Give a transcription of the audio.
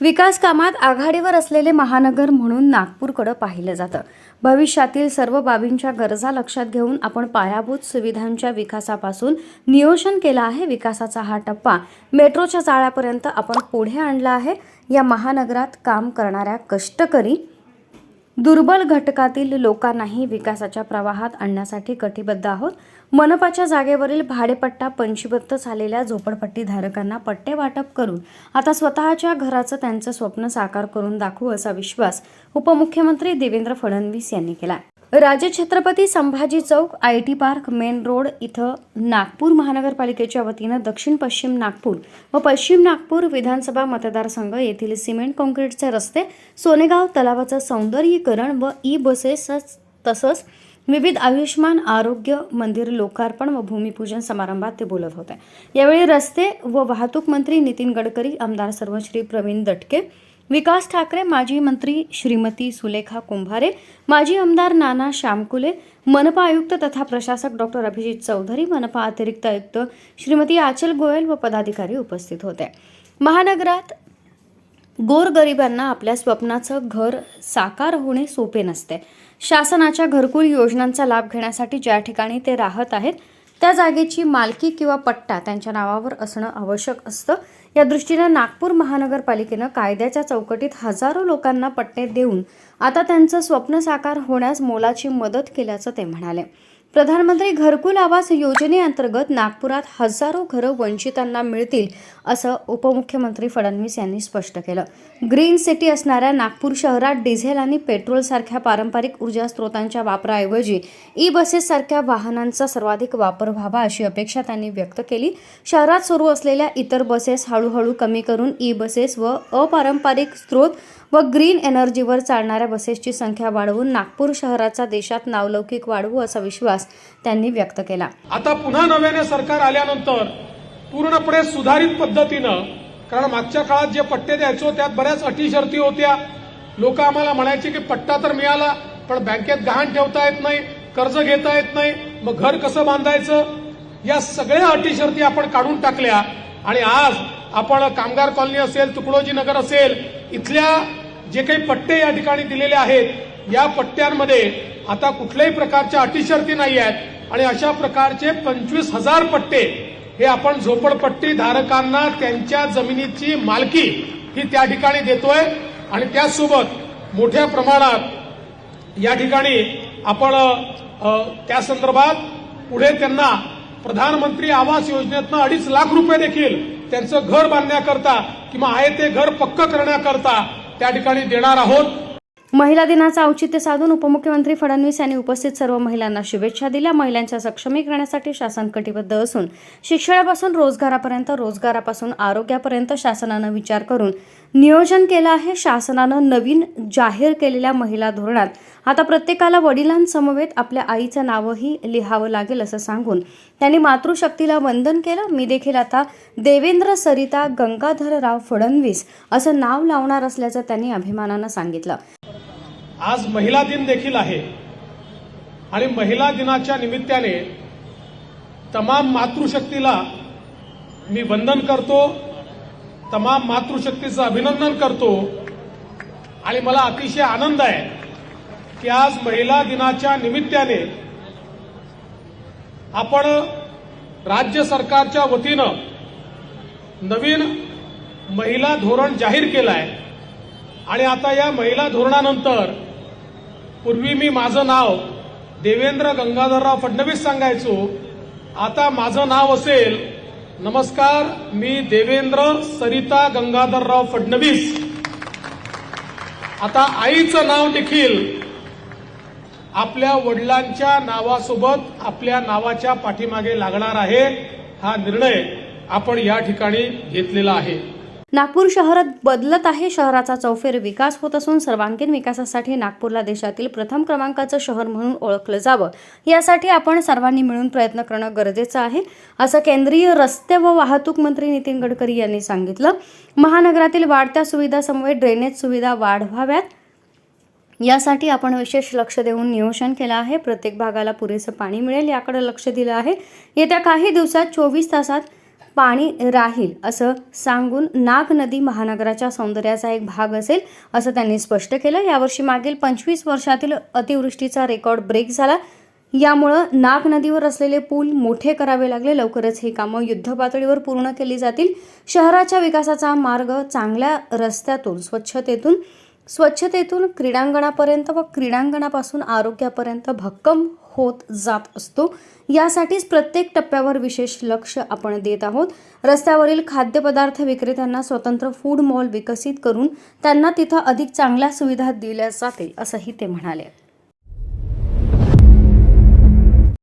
विकास कामात आघाडीवर असलेले महानगर म्हणून नागपूरकडे पाहिलं जातं. भविष्यातील सर्व बाबींच्या गरजा लक्षात घेऊन आपण पायाभूत सुविधांच्या विकासापासून नियोजन केलं आहे. विकासाचा हा टप्पा मेट्रोच्या जाळ्यापर्यंत आपण पुढे आणला आहे. या महानगरात काम करणाऱ्या कष्टकरी दुर्बल घटकातील लोकांनाही विकासाच्या प्रवाहात आणण्यासाठी कटिबद्ध आहोत. मनपाच्या जागेवरील भाडेपट्टा पंचबद्ध झालेल्या झोपडपट्टीधारकांना पट्टे वाटप करून आता स्वतःच्या घराचं त्यांचं स्वप्न साकार करून दाखवू असा विश्वास उपमुख्यमंत्री देवेंद्र फडणवीस यांनी केला Raje Chhatrapati Sambhaji Chowk I T park main road इथं नागपूर महानगरपालिकेच्या वतीनं दक्षिण पश्चिम नागपूर व पश्चिम नागपूर विधानसभा मतदारसंघ येथील सिमेंट काँक्रीटचे रस्ते सोनेगाव तलावाचं सौंदर्यीकरण व ई बसेस तसंच विविध आयुष्यमान आरोग्य मंदिर लोकार्पण व भूमिपूजन समारंभात ते बोलत होते. यावेळी रस्ते व वाहतूक मंत्री नितीन गडकरी आमदार सर्वश्री प्रवीण दटके विकास ठाकरे माजी मंत्री श्रीमती सुलेखा कुंभारे माजी आमदार नाना श्यामकुले मनपा आयुक्त तथा प्रशासक डॉक्टर अभिजित चौधरी मनपा अतिरिक्त आयुक्त श्रीमती आचल गोयल व पदाधिकारी उपस्थित होते. महानगरात गोरगरिबांना आपल्या स्वप्नाचं घर साकार होणे सोपे नसते. शासनाच्या घरकुल योजनांचा लाभ घेण्यासाठी ज्या ठिकाणी ते राहत आहेत त्या जागेची मालकी किंवा पट्टा त्यांच्या नावावर असणं आवश्यक असतं. या दृष्टीनं नागपूर महानगरपालिकेनं कायद्याच्या चौकटीत हजारो लोकांना पट्टे देऊन आता त्यांचं स्वप्न साकार होण्यास मोलाची मदत केल्याचं ते म्हणाले. प्रधानमंत्री घरकुल आवास योजनेअंतर्गत नागपुरात हजारो घरं वंचितांना मिळतील असं उपमुख्यमंत्री फडणवीस यांनी स्पष्ट केलं. ग्रीन सिटी असणाऱ्या नागपूर शहरात डिझेल आणि पेट्रोलसारख्या पारंपरिक ऊर्जा स्रोतांच्या वापराऐवजी ई बसेससारख्या वाहनांचा सर्वाधिक वापर व्हावा अशी अपेक्षा त्यांनी व्यक्त केली. शहरात सुरू असलेल्या इतर बसेस हळूहळू कमी करून ई बसेस व अपारंपरिक स्रोत व ग्रीन एनर्जीवर चालणाऱ्या बसेसची संख्या वाढवून नागपूर शहराचा देशात नावलौकिक वाढवू असा विश्वास त्यांनी व्यक्त केला. आता पुन्हा नव्याने सरकार आल्यानंतर पूर्णपणे सुधारित पद्धतीनं कारण मागच्या काळात जे पट्टे द्यायचो त्यात बऱ्याच अटी शर्ती होत्या. लोक आम्हाला म्हणायचे की पट्टा तर मिळाला पण बँकेत गहाण ठेवता येत नाही कर्ज घेता येत नाही मग घर कसं बांधायचं? या सगळ्या अटी शर्ती आपण काढून टाकल्या. आणि आज आपण कामगार कॉलनी असेल तुकडोजी नगर असेल इथल्या जे काही पट्टे या ठिकाणी दिलेले आहेत या पट्ट्यांमध्ये आता कुठल्याही प्रकारच्या अटीशर्ती नाही आहेत. आणि अशा प्रकारचे पंचवीस हजार पट्टे हे आपण झोपडपट्टी धारकांना त्यांच्या जमिनीची मालकी ही त्या ठिकाणी देतोय. आणि त्याचसोबत मोठ्या प्रमाणात या ठिकाणी आपण त्या संदर्भात पुढे त्यांना प्रधानमंत्री आवास योजनेतनं अडीच लाख रुपये देखील त्यांचं घर बांधण्याकरता किंवा आहे ते घर पक्क करण्याकरता त्या ठिकाणी देणार आहोत. महिला दिनाचं औचित्य साधून उपमुख्यमंत्री फडणवीस यांनी उपस्थित सर्व महिलांना शुभेच्छा दिल्या. महिलांच्या सक्षमीकरणासाठी शासन कटिबद्ध असून शिक्षणापासून रोजगारापर्यंत रोजगारापासून आरोग्यापर्यंत शासनानं विचार करून नियोजन केलं आहे. शासनानं नवीन जाहीर केलेल्या महिला धोरणात आता प्रत्येकाला वडिलांसमवेत आपल्या आईचं नावही लिहावं लागेल असं सांगून त्यांनी मातृशक्तीला वंदन केलं. मी देखील आता देवेंद्र सरिता गंगाधरराव फडणवीस असं नाव लावणार असल्याचं त्यांनी अभिमानानं सांगितलं. आज महिला दिन देखील आहे. आणि महिला दिनाच्या निमित्ताने तमाम मातृशक्तीला मी वंदन करतो. तमाम मातृशक्तीचं अभिनंदन करतो. आणि मला अतिशय आनंद आहे की आज महिला दिनाच्या निमित्ताने आपण राज्य सरकारच्या वतीनं नवीन महिला धोरण जाहीर केलं आहे आणि आता या महिला धोरणानंतर पूर्वी मी माझं नाव देवेंद्र गंगाधरराव फडणवीस सांगायचो. आता माझं नाव असेल नमस्कार मी देवेंद्र सरिता गंगाधरराव फडणवीस. आता आईचं नाव देखील आपल्या वडिलांच्या नावासोबत आपल्या नावाच्या पाठीमागे लागणार आहे हा निर्णय आपण या ठिकाणी घेतलेला आहे. नागपूर शहरात बदलत आहे. शहराचा चौफेर विकास होत असून सर्वांगीण विकासासाठी नागपूरला देशातील प्रथम क्रमांकाचं शहर म्हणून ओळखलं जावं. यासाठी आपण सर्वांनी मिळून प्रयत्न करणं गरजेचं आहे असं केंद्रीय रस्ते व वाहतूक मंत्री नितीन गडकरी यांनी सांगितलं. महानगरातील वाढत्या सुविधासमवेत ड्रेनेज सुविधा वाढवाव्यात. यासाठी आपण विशेष लक्ष देऊन नियोजन केलं आहे. प्रत्येक भागाला पुरेसं पाणी मिळेल याकडे लक्ष दिलं आहे. येत्या काही दिवसात चोवीस तासात पाणी राहील असं सांगून नाग नदी महानगराच्या सौंदर्याचा एक भाग असेल असं त्यांनी स्पष्ट केलं. यावर्षी मागील पंचवीस वर्षातील अतिवृष्टीचा रेकॉर्ड ब्रेक झाला. यामुळं नाग नदीवर असलेले पूल मोठे करावे लागले. लवकरच ही कामं युद्धपातळीवर पूर्ण केली जातील. शहराच्या विकासाचा मार्ग चांगल्या रस्त्यातून स्वच्छतेतून स्वच्छतेतून क्रीडांगणापर्यंत व क्रीडांगणापासून आरोग्यापर्यंत भक्कम होत जात असतो. यासाठीच प्रत्येक टप्प्यावर विशेष लक्ष आपण देत आहोत. रस्त्यावरील खाद्यपदार्थ विक्रेत्यांना स्वतंत्र फूड मॉल विकसित करून त्यांना तिथं अधिक चांगल्या सुविधा दिल्या जातील असंही ते म्हणाले.